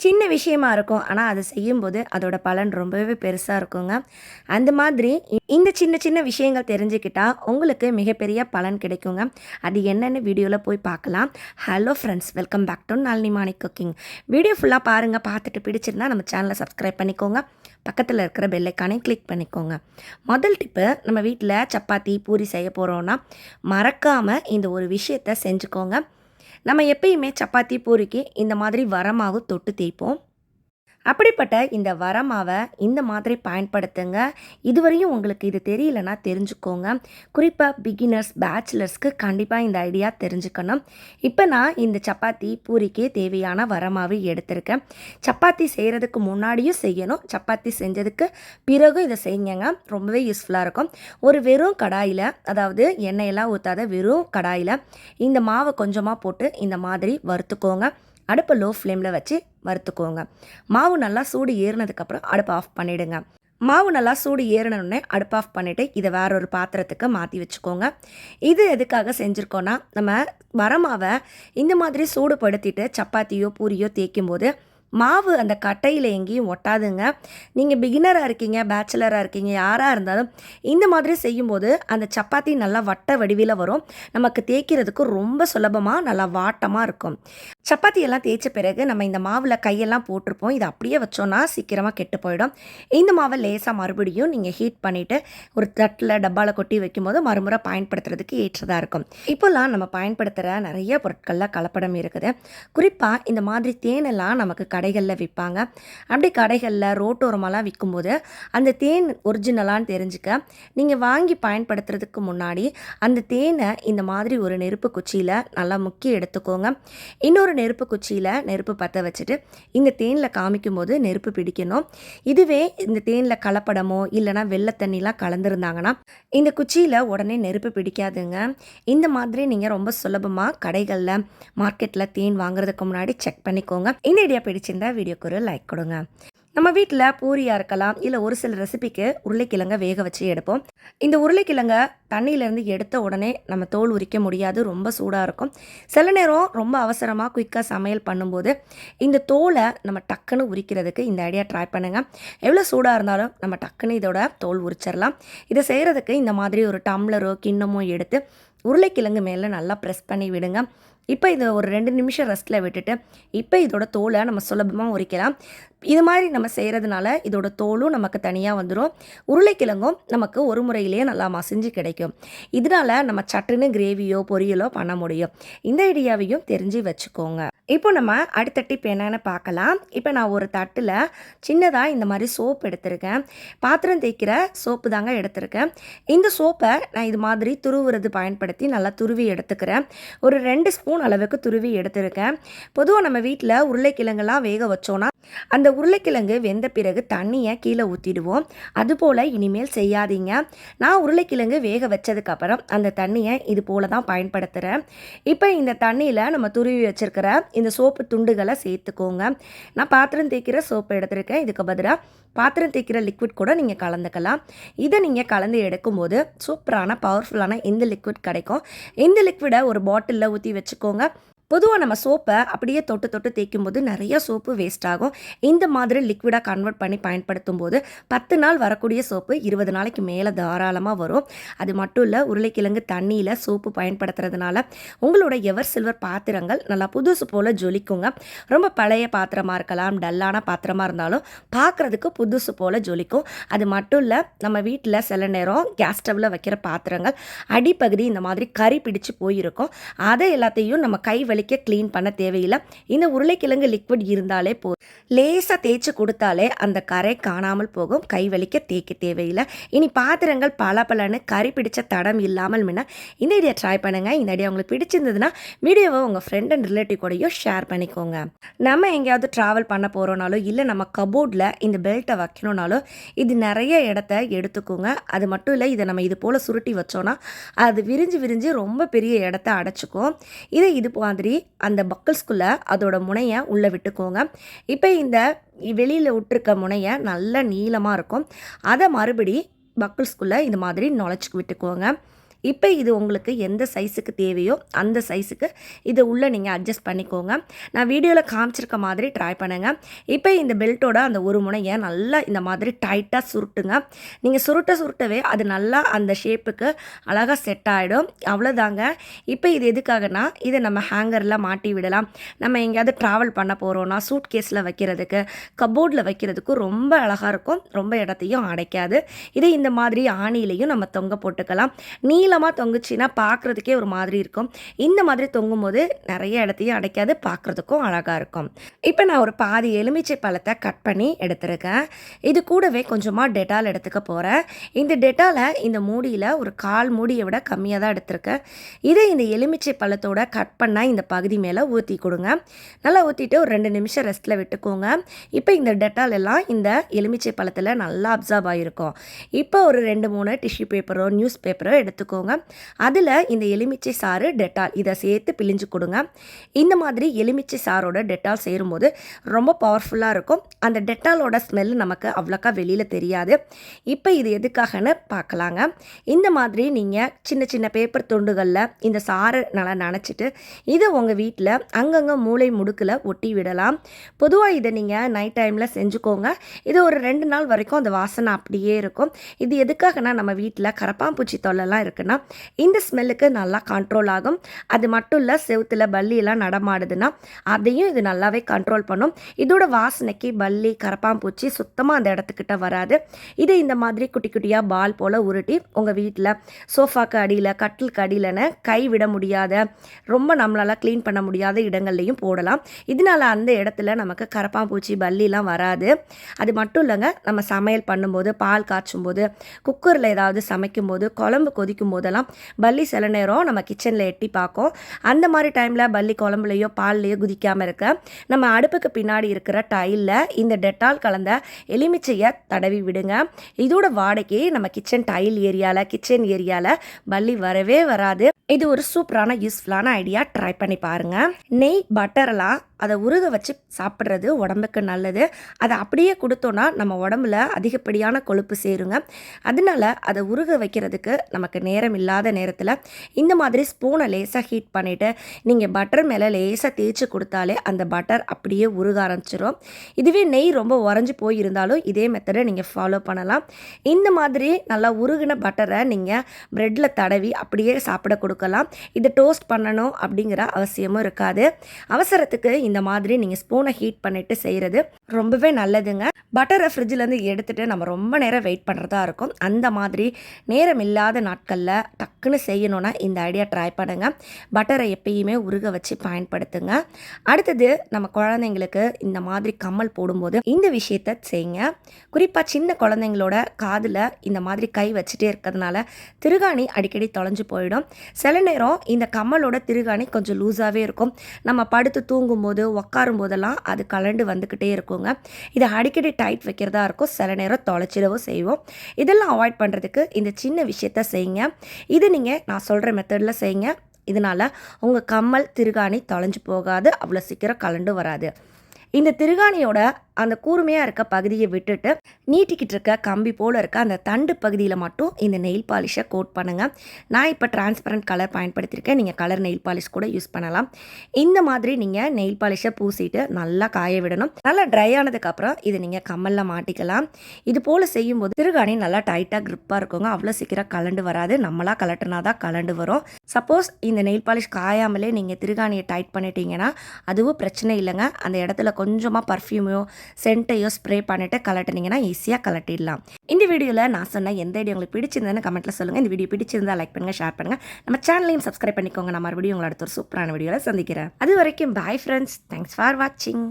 சின்ன விஷயமா இருக்கும். ஆனால் அதை செய்யும்போது அதோட பலன் ரொம்பவே பெருசாக இருக்குங்க. அந்த மாதிரி இ- இந்த சின்ன சின்ன விஷயங்கள் தெரிஞ்சுக்கிட்டால் உங்களுக்கு மிகப்பெரிய பலன் கிடைக்குங்க. அது என்னென்னு வீடியோவில் போய் பார்க்கலாம். Hello friends welcome back to Nalini Manik cooking video ஃபுல்லாக பாருங்கள் பார்த்துட்டு பிடிச்சிருந்தா நம்ம சேனலை சப்ஸ்கிரைப் பண்ணிக்கோங்க. பக்கத்தில் இருக்கிற பெல்லைக்கானே கிளிக் பண்ணிக்கோங்க. முதல் டிப்பு நம்ம வீட்டில் சப்பாத்தி பூரி செய்ய போகிறோன்னா மறக்காமல் இந்த ஒரு விஷயத்தை செஞ்சுக்கோங்க. நம்ம எப்பயுமே சப்பாத்தி பூரிக்கு இந்த மாதிரி வரமாவு தொட்டு தேய்ப்போம். அப்படிப்பட்ட இந்த வரமாவை இந்த மாதிரி பயன்படுத்துங்க. இதுவரையும் உங்களுக்கு இது தெரியலனா தெரிஞ்சுக்கோங்க. குறிப்பாக பிகினர்ஸ் பேச்சுலர்ஸ்க்கு கண்டிப்பாக இந்த ஐடியா தெரிஞ்சுக்கணும். இப்போ நான் இந்த சப்பாத்தி பூரிக்கு தேவையான வரமாவை எடுத்திருக்கேன். சப்பாத்தி செய்கிறதுக்கு முன்னாடியும் செய்யணும். சப்பாத்தி செஞ்சதுக்கு பிறகும் இதை செய்யுங்க. ரொம்பவே யூஸ்ஃபுல்லாக இருக்கும். ஒரு வெறும் கடாயில் அதாவது எண்ணெயெல்லாம் ஊற்றாத வெறும் கடாயில் இந்த மாவை கொஞ்சமாக போட்டு இந்த மாதிரி வறுத்துக்கோங்க. அடுப்பை லோ ஃப்ளேமில் வச்சு வறுத்துக்கோங்க. மாவு நல்லா சூடு ஏறினதுக்கப்புறம் அடுப்பை ஆஃப் பண்ணிவிடுங்க மாவு நல்லா சூடு ஏறினோடனே அடுப்பு ஆஃப் பண்ணிவிட்டு இதை வேற ஒரு பாத்திரத்துக்கு மாற்றி வச்சுக்கோங்க. இது எதுக்காக செஞ்சுருக்கோன்னா நம்ம வரமாவை இந்த மாதிரி சூடுபடுத்திட்டு சப்பாத்தியோ பூரியோ தேய்க்கும் போது மாவு அந்த கட்டையில் எங்கேயும் ஒட்டாதுங்க. நீங்கள் பிகினராக இருக்கீங்க பேச்சுலராக இருக்கீங்க யாராக இருந்தாலும் இந்த மாதிரி செய்யும்போது அந்த சப்பாத்தி நல்லா வட்ட வடிவில் வரும். நமக்கு தேய்க்கிறதுக்கு ரொம்ப சுலபமாக நல்லா வாட்டமாக இருக்கும். சப்பாத்தி எல்லாம் தேய்ச்ச பிறகு நம்ம இந்த மாவில் கையெல்லாம் போட்டிருப்போம். இதை அப்படியே வச்சோன்னா சீக்கிரமாக கெட்டு போயிடும். இந்த மாவை லேசாக மறுபடியும் நீங்கள் ஹீட் பண்ணிவிட்டு ஒரு தட்டில் டப்பாவில் கொட்டி வைக்கும்போது மறுமுறை பயன்படுத்துறதுக்கு ஏற்றதாக இருக்கும். இப்போல்லாம் நம்ம பயன்படுத்துகிற நிறைய பொருட்களில் கலப்படம் இருக்குது. குறிப்பாக இந்த மாதிரி தேனெல்லாம் நமக்கு கடைகளில் விற்பாங்க அப்படி கடைகளில் ரோட்டோரமெல்லாம் விற்கும்போது அந்த தேன் ஒரிஜினலான்னு தெரிஞ்சுக்க நீங்கள் வாங்கி பயன்படுத்துறதுக்கு முன்னாடி அந்த தேனை இந்த மாதிரி ஒரு நெருப்பு குச்சியில் நல்லா முக்கி எடுத்துக்கோங்க. இன்னொரு நெருப்பு குச்சியில் நெருப்பு பற்ற வச்சுட்டு இந்த தேனில் காமிக்கும் போது நெருப்பு பிடிக்கணும். இதுவே இந்த தேனில் கலப்படமோ இல்லைனா வெள்ளை தண்ணிலாம் கலந்துருந்தாங்கன்னா இந்த குச்சியில் உடனே நெருப்பு பிடிக்காதுங்க. இந்த மாதிரி நீங்கள் ரொம்ப சுலபமாக கடைகளில் மார்க்கெட்டில் தேன் வாங்குறதுக்கு முன்னாடி செக் பண்ணிக்கோங்க. இந்த ஐடியா பிடிச்சிருந்தா வீடியோக்கு ஒரு லைக் கொடுங்க. நம்ம வீட்டில் பூரியாக இருக்கலாம் இல்லை ஒரு சில ரெசிபிக்கு உருளைக்கிழங்க வேக வச்சு எடுப்போம். இந்த உருளைக்கிழங்க தண்ணியிலேருந்து எடுத்த உடனே நம்ம தோல் உரிக்க முடியாது ரொம்ப சூடாக இருக்கும். சில நேரம் ரொம்ப அவசரமாக குயிக்காக சமையல் பண்ணும்போது இந்த தோலை நம்ம டக்குன்னு உரிக்கிறதுக்கு இந்த ஐடியா ட்ரை பண்ணுங்கள் எவ்வளோ சூடாக இருந்தாலும் நம்ம டக்குன்னு இதோட தோல் உரிச்சிடலாம் இதை செய்கிறதுக்கு இந்த மாதிரி ஒரு டம்ளரோ கிண்ணமோ எடுத்து உருளைக்கிழங்கு மேலே நல்லா ப்ரெஸ் பண்ணி விடுங்க. இப்போ இதை ஒரு ரெண்டு நிமிஷம் ரெஸ்ட்டில் விட்டுட்டு இப்போ இதோட தோலை நம்ம சுலபமாக உரிக்கலாம். இது மாதிரி நம்ம செய்கிறதுனால இதோட தோலும் நமக்கு தனியாக வந்துடும் உருளைக்கிழங்கும் நமக்கு ஒரு முறையிலேயே நல்லா மசிஞ்சு கிடைக்கும். இதனால நம்ம சட்டுன்னு கிரேவியோ பொரியலோ பண்ண முடியும். இந்த ஐடியாவையும் தெரிஞ்சு வச்சுக்கோங்க. இப்போ நம்ம அடுத்த டிப் என்னென்னு பார்க்கலாம். இப்போ நான் ஒரு தட்டில் சின்னதாக இந்த மாதிரி சோப் எடுத்திருக்கேன். பாத்திரம் தேய்க்கிற சோப்பு தாங்க எடுத்திருக்கேன். இந்த சோப்பை நான் இது மாதிரி துருவுறது பயன்படுத்தி நல்லா துருவி எடுத்துக்கிறேன். ஒரு ரெண்டு ஸ்பூன் அளவுக்கு துருவி எடுத்திருக்கேன். பொதுவாக நம்ம வீட்டில் உருளைக்கிழங்கெல்லாம் வேக வச்சோன்னா அந்த உருளைக்கிழங்கு வெந்த பிறகு தண்ணியை கீழே ஊற்றிடுவோம் அதுபோல் இனிமேல் செய்யாதீங்க. நான் உருளைக்கிழங்கு வேக வச்சதுக்கப்புறம் அந்த தண்ணியை இது போல தான் பயன்படுத்துகிறேன் இப்போ இந்த தண்ணியில் நம்ம துருவி வச்சுருக்கிற இந்த சோப்பு துண்டுகளை சேர்த்துக்கோங்க. நான் பாத்திரம் தேய்க்கிற சோப்பு எடுத்திருக்கேன். இதுக்கு பதிலாக பாத்திரம் தேய்க்கிற லிக்விட் கூட நீங்கள் கலந்துக்கலாம். இதை நீங்கள் கலந்து எடுக்கும்போது சூப்பரான பவர்ஃபுல்லான இந்த லிக்விட் கிடைக்கும். இந்த லிக்விடை ஒரு பாட்டிலில் ஊற்றி வச்சுக்கோங்க. பொதுவாக நம்ம சோப்பை அப்படியே தொட்டு தொட்டு தேய்க்கும் போது நிறைய சோப்பு வேஸ்ட் ஆகும். இந்த மாதிரி லிக்விடாக கன்வெர்ட் பண்ணி பயன்படுத்தும் போது பத்து நாள் வரக்கூடிய சோப்பு இருபது நாளைக்கு மேலே தாராளமாக வரும். அது மட்டும் இல்லை உருளைக்கிழங்கு தண்ணியில் சோப்பு பயன்படுத்துறதுனால உங்களோட எவர் சில்வர் பாத்திரங்கள் நல்லா புதுசு போல் ஜொலிக்குங்க. ரொம்ப பழைய பாத்திரமாக இருக்கலாம் டல்லான பாத்திரமாக இருந்தாலும் பார்க்குறதுக்கு புதுசு போல் ஜொலிக்கும். அது மட்டும் இல்லை நம்ம வீட்டில் சில நேரம் கேஸ் ஸ்டவ்வில் வைக்கிற பாத்திரங்கள் அடிப்பகுதி இந்த மாதிரி கறி பிடிச்சு போயிருக்கும். அதை எல்லாத்தையும் நம்ம கை வலிக்க க்ளீன் பண்ண தேவையில்லை. இந்த உருளைக்கிழங்கு லிக்விட் இருந்தாலே போதும். லேசாக தேய்ச்சி கொடுத்தாலே அந்த கரை காணாமல் போகும். கை வலிக்க தேய்க்க தேவையில்லை. இனி பாத்திரங்கள் பல பலன்னு கறி பிடிச்ச தடம் இல்லாமல் முன்ன இந்த ஐடியா ட்ரை பண்ணுங்கள் இந்த ஐடியா உங்களுக்கு பிடிச்சிருந்ததுன்னா வீடியோவை உங்கள் ஃப்ரெண்ட் அண்ட் ரிலேட்டிவ் கூடயும் ஷேர் பண்ணிக்கோங்க. நம்ம எங்கேயாவது ட்ராவல் பண்ண போகிறோனாலோ இல்லை நம்ம கபோர்டில் இந்த பெல்ட்டை வைக்கணும்னாலோ இது நிறைய இடத்த எடுத்துக்கோங்க. அது மட்டும் இல்லை இதை நம்ம இது போல் சுருட்டி வச்சோன்னா அது விரிஞ்சு விரிஞ்சு ரொம்ப பெரிய இடத்த அடைச்சிக்கும். இதை இது மாதிரி அந்த பக்கல்ஸ்குள்ளே அதோட முனையை உள்ளே விட்டுக்கோங்க. இப்போ இந்த வெளியில் விட்டுருக்க முனையை நல்ல நீளமாக இருக்கும். அதை மறுபடி பக்கிள்ஸ்குள்ளே இந்த மாதிரி நுழைச்சி விட்டுக்கோங்க. இப்போ இது உங்களுக்கு எந்த சைஸுக்கு தேவையோ அந்த சைஸுக்கு இதை உள்ளே நீங்கள் அட்ஜஸ்ட் பண்ணிக்கோங்க. நான் வீடியோவில் காமிச்சிருக்க மாதிரி ட்ரை பண்ணுங்கள் இப்போ இந்த பெல்ட்டோட அந்த ஒரு முனையை நல்லா இந்த மாதிரி டைட்டாக சுருட்டுங்க. நீங்கள் சுருட்ட சுருட்டவே அது நல்லா அந்த ஷேப்புக்கு அழகாக செட் ஆகிடும் அவ்வளோதாங்க. இப்போ இது எதுக்காகனா இதை நம்ம ஹேங்கரில் மாட்டி விடலாம். நம்ம எங்கேயாவது ட்ராவல் பண்ண போகிறோன்னா சூட் கேஸில் வைக்கிறதுக்கு கபோர்டில் வைக்கிறதுக்கும் ரொம்ப அழகாக இருக்கும். ரொம்ப இடத்தையும் அடைக்காது. இதை இந்த மாதிரி ஆணிலையும் நம்ம தொங்க போட்டுக்கலாம். நீளமாக தொங்குச்சுன்னா பார்க்குறதுக்கே ஒரு மாதிரி இருக்கும். இந்த மாதிரி தொங்கும்போது நிறைய இடத்தையும் அடைக்காது பார்க்குறதுக்கும் அழகாக இருக்கும். இப்போ நான் ஒரு பாதி எலுமிச்சை பழத்தை கட் பண்ணி எடுத்திருக்கேன். இது கூடவே கொஞ்சமாக டெட்டால் எடுத்துக்க போகிறேன் இந்த டெட்டாலை இந்த மூடியில் ஒரு கால் மூடியை விட கம்மியாக தான் எடுத்திருக்கேன். இதை இந்த எலுமிச்சை பழத்தோட கட் பண்ணால் இந்த பகுதி மேலே ஊற்றி கொடுங்க. நல்லா ஊற்றிட்டு ஒரு ரெண்டு நிமிஷம் ரெஸ்ட்டில் விட்டுக்கோங்க. இப்போ இந்த டெட்டால் எல்லாம் இந்த எலுமிச்சை பழத்தில் நல்லா அப்சர்வ் ஆகிருக்கும் இப்போ ஒரு ரெண்டு மூணு டிஷ்யூ பேப்பரோ நியூஸ் பேப்பரோ எடுத்துக்கோங்க. அதில் இந்த எலுமிச்சை சாறு டெட்டால் இதை சேர்த்து பிழிஞ்சு கொடுங்க. இந்த மாதிரி எலுமிச்சை சாரோட டெட்டால் சேரும்போது ரொம்ப பவர்ஃபுல்லாக இருக்கும். அந்த டெட்டாலோட ஸ்மெல் நமக்கு அவ்வளோக்கா வெளியில் தெரியாது. இப்போ இது எதுக்காகன்னு பார்க்கலாங்க. இந்த மாதிரி நீங்கள் சின்ன சின்ன பேப்பர் துண்டுகளில் இந்த சாறு நல்லா நினச்சிட்டு இதை உங்கள் வீட்டில் அங்கங்கே மூளை முடுக்கில் ஒட்டி விடலாம். பொதுவாக இதை நீங்கள் நைட் டைமில் செஞ்சுக்கோங்க. இது ஒரு ரெண்டு நாள் வரைக்கும் அந்த வாசனை அப்படியே இருக்கும். இது எதுக்காகனா நம்ம வீட்டில் கரப்பாம்பூச்சி தொல்லைலாம் இருக்குன்னா இந்த ஸ்மெல்லுக்கு நல்லா கண்ட்ரோல் ஆகும். அது மட்டும் இல்லை செவுத்தில் பல்லியெல்லாம் நடமாடுதுன்னா அதையும் இது நல்லாவே கண்ட்ரோல் பண்ணும். இதோட வாசனைக்கு பல்லி கரப்பாம்பூச்சி சுத்தமாக அந்த இடத்துக்கிட்ட வராது. இதை இந்த மாதிரி குட்டி குட்டியாக பால் போல் உருட்டி உங்கள் வீட்டில் சோஃபாக்கு அடியில் கட்டிலுக்கு அடியிலன்னு கை விட முடியாத ரொம்ப நம்மளால் க்ளீன் பண்ண முடியாத இடங்கள்லையும் போடலாம். இதனால் அந்த இடத்துல நமக்கு கரப்பாம்பூச்சி பல்லிலாம் வராது. அது மட்டும் இல்லைங்க நம்ம சமையல் பண்ணும்போது பால் காய்ச்சும் போது குக்கரில் ஏதாவது சமைக்கும் போது குழம்பு கொதிக்கும் போதெல்லாம் பல்லி சில நேரம் நம்ம கிச்சனில் எட்டி பார்க்கும். அந்த மாதிரி டைமில் பல்லி குழம்புலையோ பால்லையோ குதிக்காமல் இருக்க நம்ம அடுப்புக்கு பின்னாடி இருக்கிற டைலில் இந்த டெட்டால் கலந்த எலுமிச்சையை தடவி விடுங்க. இதோட வாடகைக்கு நம்ம கிச்சன் டைல் ஏரியாவில் கிச்சன் ஏரியாவில் பல்லி வரவே வராது. இது ஒரு சூப்பரான யூஸ்ஃபுல்லான ஐடியா ட்ரை பண்ணி பாருங்கள் நெய் பட்டர்லாம் அதை உருக வச்சு சாப்பிட்றது உடம்புக்கு நல்லது. அதை அப்படியே கொடுத்தோன்னா நம்ம உடம்புல அதிகப்படியான கொழுப்பு சேருங்க. அதனால அதை உருக வைக்கிறதுக்கு நமக்கு நேரம் இல்லாத நேரத்தில் இந்த மாதிரி ஸ்பூனை லேசாக ஹீட் பண்ணிவிட்டு நீங்கள் பட்டர் மேலே லேசாக தேய்ச்சி கொடுத்தாலே அந்த பட்டர் அப்படியே உருக ஆரம்பிச்சிடும் இதுவே நெய் ரொம்ப உறைஞ்சி போயிருந்தாலும் இதே மெத்தடை நீங்கள் ஃபாலோ பண்ணலாம். இந்த மாதிரி நல்லா உருகின பட்டரை நீங்கள் ப்ரெட்டில் தடவி அப்படியே சாப்பிட கொடுக்கலாம். இதை டோஸ்ட் பண்ணணும் அப்படிங்கிற அவசியமும் இருக்காது. அவசரத்துக்கு இந்த மாதிரி நீங்கள் ஸ்பூனை ஹீட் பண்ணிவிட்டு செய்கிறது ரொம்பவே நல்லதுங்க. பட்டரை ஃப்ரிட்ஜிலேருந்து எடுத்துகிட்டு நம்ம ரொம்ப நேரம் வெயிட் பண்ணுறதா இருக்கும். அந்த மாதிரி நேரம் இல்லாத நாட்களில் டக்குன்னு செய்யணுன்னா இந்த ஐடியா ட்ரை பண்ணுங்கள் பட்டரை எப்பயுமே உருக வச்சு பயன்படுத்துங்க. அடுத்தது நம்ம குழந்தைங்களுக்கு இந்த மாதிரி கம்மல் போடும்போது இந்த விஷயத்த செய்யுங்க குறிப்பாக சின்ன குழந்தைங்களோட காதில் இந்த மாதிரி கை வச்சுட்டே இருக்கிறதுனால திருகாணி அடிக்கடி தொலைஞ்சு போயிடும். சில நேரம் இந்த கம்மலோட திருகாணி கொஞ்சம் லூஸாகவே இருக்கும். நம்ம படுத்து தூங்கும்போது உட்காரும் போதெல்லாம் அது கலண்டு வந்துக்கிட்டே இருக்கும். வச்சுக்கோங்க. இதை அடிக்கடி டைட் வைக்கிறதா இருக்கும். சில நேரம் தொலைச்சிடவும் செய்வோம். இதெல்லாம் அவாய்ட் பண்ணுறதுக்கு இந்த சின்ன விஷயத்த செய்யுங்க. இது நீங்கள் நான் சொல்கிற மெத்தடில் செய்யுங்க. இதனால் உங்கள் கம்மல் திருகாணி தொலைஞ்சு போகாது. அவ்வளோ சீக்கிரம் கலண்டு வராது. இந்த திருகாணியோட அந்த கூர்மையாக இருக்க பகுதியை விட்டுட்டு நீட்டிக்கிட்டு இருக்க கம்பி போல் இருக்க அந்த தண்டு பகுதியில் மட்டும் இந்த நெயில் பாலிஷை கோட் பண்ணுங்கள் நான் இப்போ டிரான்ஸ்பரண்ட் கலர் பயன்படுத்தியிருக்கேன். நீங்கள் கலர் நெயில் பாலிஷ் கூட யூஸ் பண்ணலாம். இந்த மாதிரி நீங்கள் நெயில் பாலிஷை பூசிட்டு நல்லா காய விடணும். நல்லா ட்ரை ஆனதுக்கப்புறம் இதை நீங்கள் கம்மலில் மாட்டிக்கலாம். இது போல் செய்யும்போது திருகாணி நல்லா டைட்டாக க்ரிப்பாக இருக்குங்க. அவ்வளோ சீக்கிரம் கலண்டு வராது. நம்மளாக கலட்டினா தான் கலண்டு வரும். சப்போஸ் இந்த நெயில் பாலிஷ் காயாமலே நீங்கள் திருகாணியை டைட் பண்ணிட்டீங்கன்னா அதுவும் பிரச்சனை இல்லைங்க. அந்த இடத்துல கொஞ்சமாக பர்ஃப்யூமையோ சென்ட்டையோ ஸ்ப்ரே பண்ணிவிட்டு கலட்டினீங்கன்னா ஈஸியாக கலட்டிடலாம். இந்த வீடியோவில் நான் சொன்ன எந்த ஐடியா உங்களுக்கு பிடிச்சிருந்ததுன்னு கமெண்ட்டில் சொல்லுங்கள் இந்த வீடியோ பிடிச்சிருந்தா லைக் பண்ணுங்கள் ஷேர் பண்ணுங்கள் நம்ம சேனலையும் சப்ஸ்கிரைப் பண்ணிக்கோங்க. நம்ம மறுபடியும் உங்களை அடுத்த ஒரு சூப்பரான வீடியோவில் சந்திக்கிறேன். அது வரைக்கும் பாய் ஃப்ரெண்ட்ஸ் தேங்க்ஸ் ஃபார் வாட்சிங்